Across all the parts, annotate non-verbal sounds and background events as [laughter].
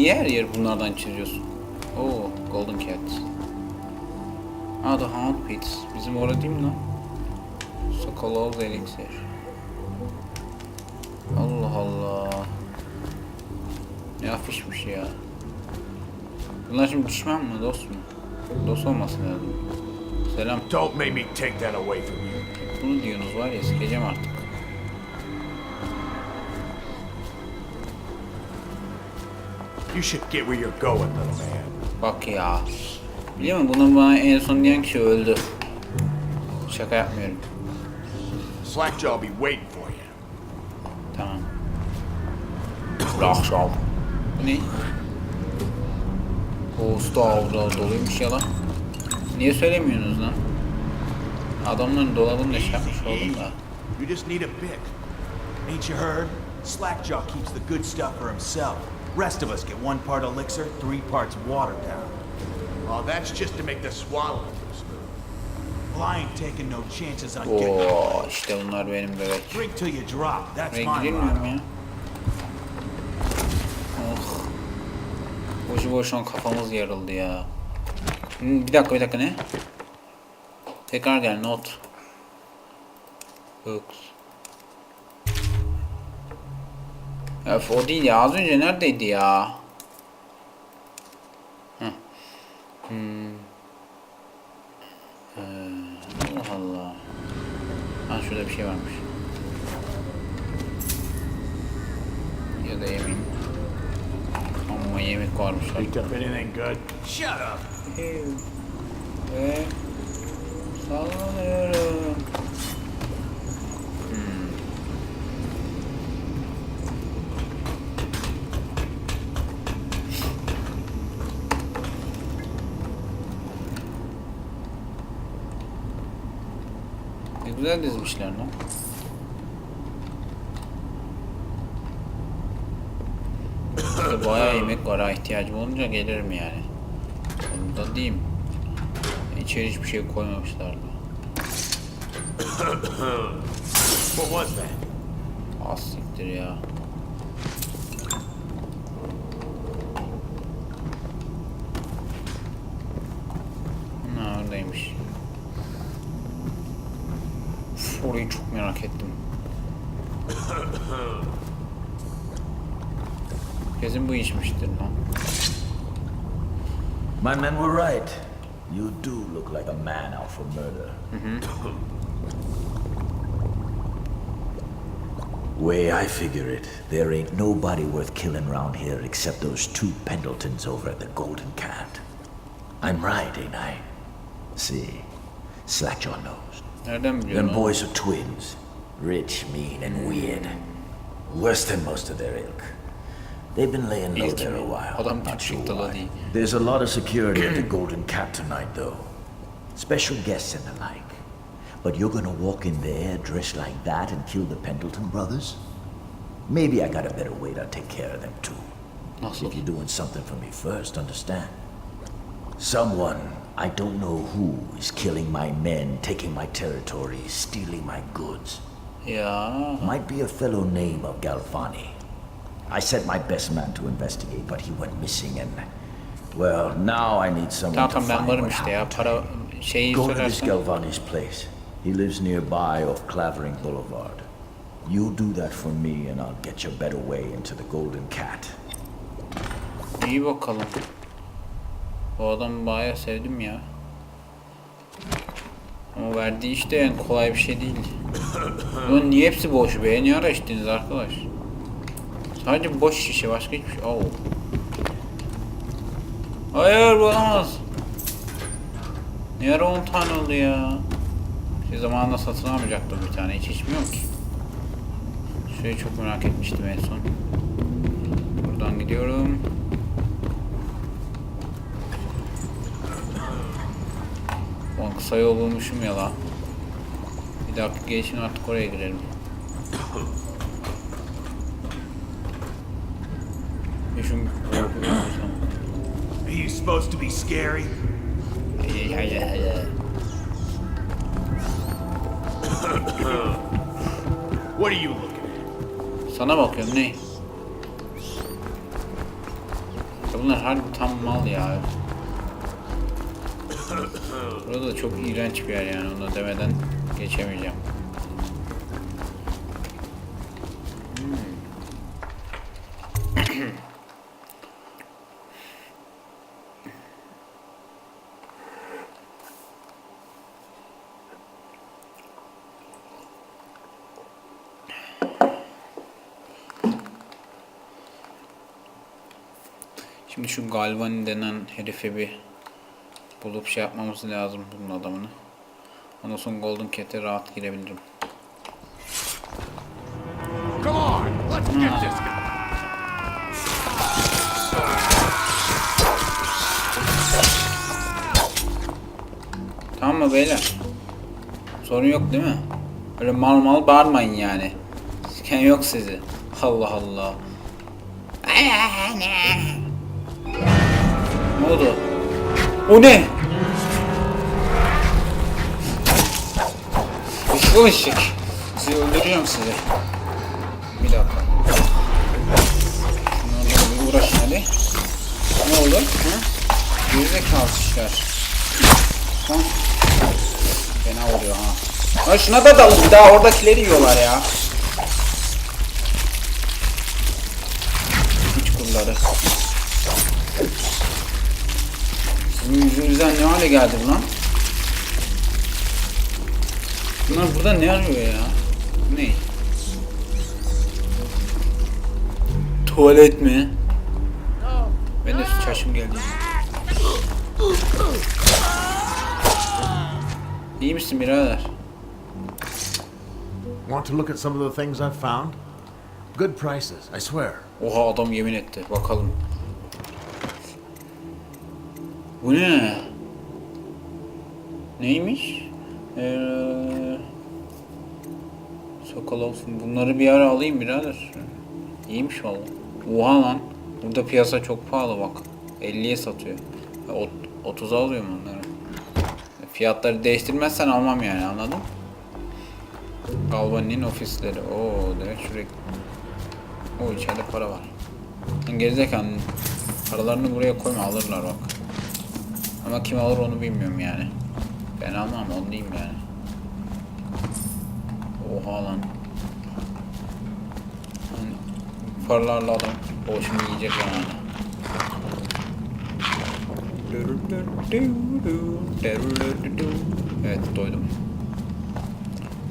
niye her yer bunlardan çiziyorsun? Oo, Golden Cat. Aa, The Hound Pits. Bizim orada değil mi lan? Sokolov Elixir. Allah Allah. Ne afişmiş ya. Bunlar şimdi düşman mı, dost mu? Dost olmasın lazım. Selam. Don't make me take that away from you. Bunu diyorsunuz var ya, sikeceğim artık. You should get where you're going, little man. Bak ya. Biliyor musun bunu bana en son diyen kişi öldü. Şaka yapmıyorum. Slackjaw will be waiting for you. Tamam. Show. Bu ne? O usta avda doluymuş ya lan. Niye söylemiyorsunuz lan? Adamların dolabını da şey yapmış oldum da. You just need a bit. Ain't you heard? Slackjaw keeps the good stuff for himself. Rest of us get one part elixir, three parts water down. Oh, that's just to make the swallowing go smooth. Well, I ain't taking no chances on getting Oo işte bunlar benim bebek. Drink till you drop. That's my motto. ya. Oh. Boşu boşuna kafamız yarıldı ya. Hmm, Bir dakika bir dakika ne? Tekrar gel not. Books. Öf o değil ya az önce neredeydi ya? Heh. Hmm. Ee, Allah Allah. Ha şurada bir şey varmış. Ya da yemin. Ama yemek varmış. Picked up anything good? Shut up. Ve sallanıyorum. Güzel dizmişler lan. İşte [coughs] bayağı yemek var ha ihtiyacım olunca gelirim yani. Onu da diyeyim. İçeri hiçbir şey koymamışlar da. [coughs] What was that? Az siktir ya. Orayı çok merak ettim. Kesin bu içmiştir lan. My men were right. You do look like a man out for murder. Way I figure it, there ain't nobody worth killing round here except those two Pendletons over at the Golden Cat. I'm right, ain't I? See, slack your knows. Nereden biliyorsun? Them boys are twins. Rich, mean, and weird. Worse than most of their ilk. They've been laying low there a while. Adam Not sure why. There's a lot of security at the Golden Cat tonight, though. Special guests and the like. But you're gonna walk in there dressed like that and kill the Pendleton brothers? Maybe I got a better way to take care of them too. If you're doing something for me first, understand? Someone, I don't know who, is killing my men, taking my territory, stealing my goods. Yeah. Might be a fellow name of Galvani. I sent my best man to investigate, but he went missing and... Well, now I need someone to find what happened to şeyi Go to this. Galvani's place. He lives nearby off Clavering Boulevard. You do that for me and I'll get you a better way into the Golden Cat. İyi bakalım. Bu adamı bayağı sevdim ya. Ama verdiği işte yani kolay bir şey değil. Ulan niye hepsi boş be? Niye arkadaş? Sadece boş şişe başka hiçbir şey. Oo. Hayır olamaz. Niye ara 10 tane oldu ya? Şey zamanında satın almayacaktım bir tane. Hiç içmiyorum ki. Şurayı çok merak etmiştim en son. Buradan gidiyorum. Yol bulmuşum ya lan. Bir dakika geçin artık oraya girelim. Düşün. Are you supposed to be scary? What are you looking at? Sana bakıyorum ne? Bunlar harbi tam mal ya. Burada da çok iğrenç bir yer yani onu demeden geçemeyeceğim. Şimdi şu Galvani denen herifi bir bulup şey yapmamız lazım bunun adamını. Ondan sonra Golden Cat'e rahat girebilirim. Come on, let's get this guy. Tamam mı beyler? Sorun yok değil mi? Öyle mal mal bağırmayın yani. Siken yok sizi. Allah Allah. Ne oldu? O ne? Işık ışık. Sizi öldürüyorum sizi. Bir dakika. Şunlarla bir uğraşın hadi. Ne oldu? Hı? Gerizekalı işler. Lan. Fena oluyor ha. Lan şuna da dalın bir daha oradakileri yiyorlar ya. Hiç kurları. Sizin yüzünüzden ne hale geldi bu lan? Bunlar burada ne arıyor ya? Ne? Tuvalet mi? Ben de şaşım geldi. İyi misin birader? Want to look at some of the things I've found? Good prices, I swear. Oha adam yemin etti. Bakalım. Bu ne? Neymiş? Ee, Sokolov. Bunları bir ara alayım birader. İyiymiş valla. Oha lan. Burada piyasa çok pahalı bak. 50'ye satıyor. Ya, ot- 30'a alıyorum onları. Fiyatları değiştirmezsen almam yani anladın? Galvani'nin ofisleri. Oo demek şuraya o içeride para var. Gerizekalı paralarını buraya koyma alırlar bak. Ama kim alır onu bilmiyorum yani. Ben almam onu diyeyim yani. Oha lan. Paralarla adam şimdi yiyecek yani. Evet doydum.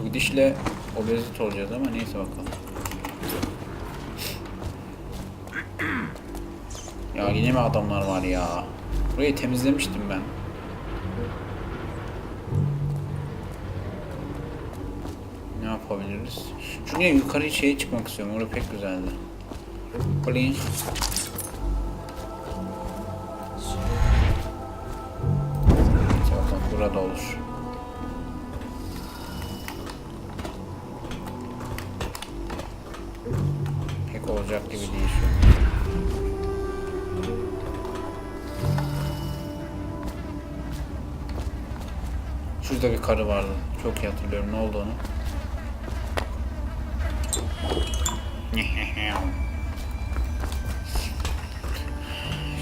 Bu gidişle obezit olacağız ama neyse bakalım. Ya yine mi adamlar var ya? Burayı temizlemiştim ben. Ne yapabiliriz? Şuraya yukarı şeye çıkmak istiyorum. Orası pek güzeldi. Blink. Bakalım burada olur. Pek olacak gibi değil şu an. Şurada bir karı vardı. Çok iyi hatırlıyorum. Ne oldu onu? [laughs]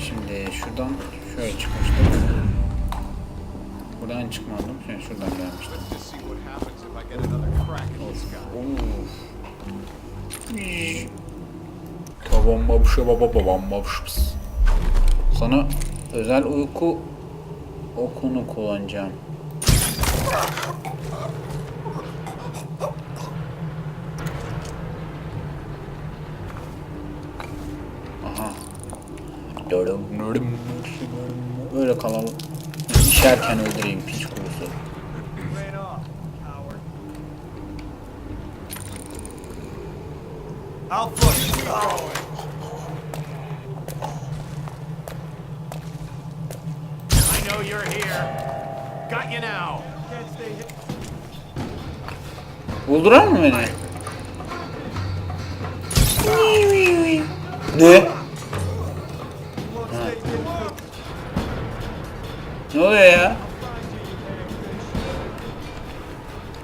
Şimdi şuradan şöyle çıkmıştık. Buradan çıkmadım. Şimdi şuradan gelmiştim. Babam babuşa baba babam babuş. Sana özel uyku okunu kullanacağım. Aha. Öyle kalalım. İşerken öldüreyim piç kurusu. I know you're here. Got you now. Buldurar mı beni? Ne? Ne oluyor ya?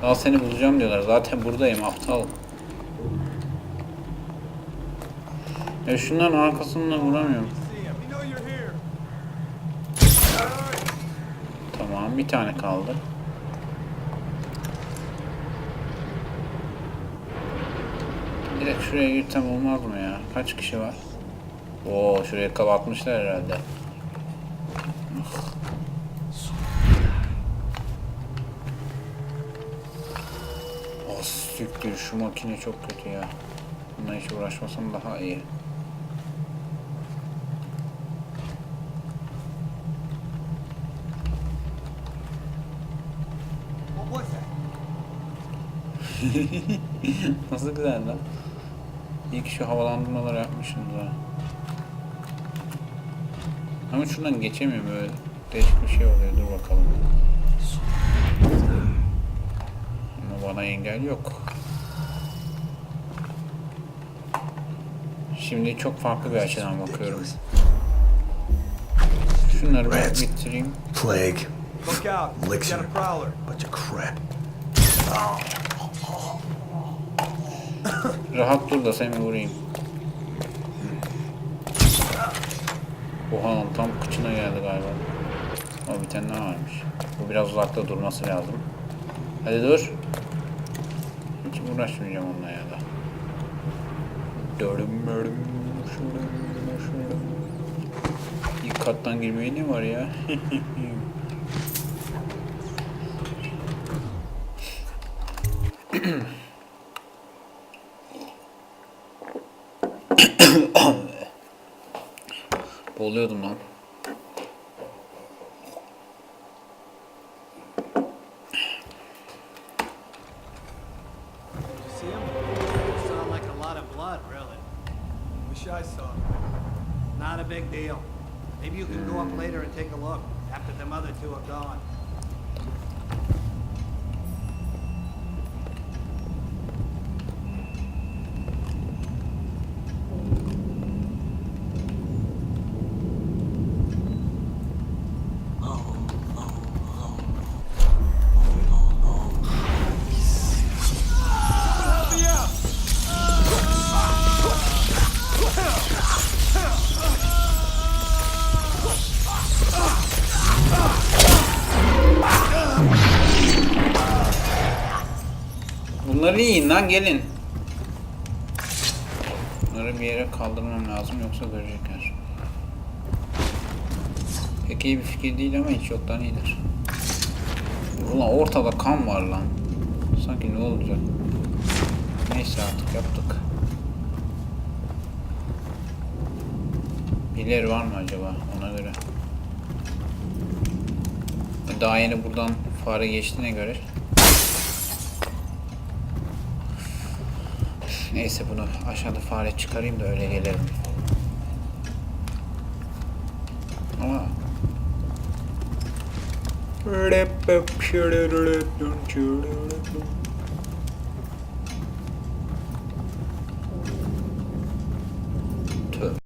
Al seni bulacağım diyorlar. Zaten buradayım aptal. Ya şunların arkasından vuramıyorum. Tamam bir tane kaldı. Direkt şuraya girsem olmaz mı ya? Kaç kişi var? Oo şuraya kapatmışlar herhalde. Oh siktir şu makine çok kötü ya. Bununla hiç uğraşmasam daha iyi. [laughs] Nasıl güzel lan? İyi ki şu havalandırmaları yapmışsınız ha. Ama şuradan geçemiyorum böyle. Değişik bir şey oluyor. Dur bakalım. Ama bana engel yok. Şimdi çok farklı bir açıdan bakıyorum. Şunları ben bitireyim. Plague. Look out. We got Elixir. a prowler. Bunch of crap. Rahat dur da seni vurayım. Oha tam kıçına geldi galiba. Ama bir tane daha varmış. Bu biraz uzakta durması lazım. Hadi dur. Hiç uğraşmayacağım onunla ya da. Dörüm dörüm şurüm şurüm. İlk kattan girmeye ne var ya? [laughs] I saw. Not a big deal. Maybe you can go up later and take a look after the other two are gone. Bunları yiyin lan gelin. Bunları bir yere kaldırmam lazım yoksa görecekler. Pek iyi bir fikir değil ama hiç yoktan iyidir. Ulan ortada kan var lan. Sanki ne olacak? Neyse artık yaptık. Birileri var mı acaba ona göre? Daha yeni buradan fare geçtiğine göre Neyse bunu aşağıda fare çıkarayım da öyle gelelim. Ama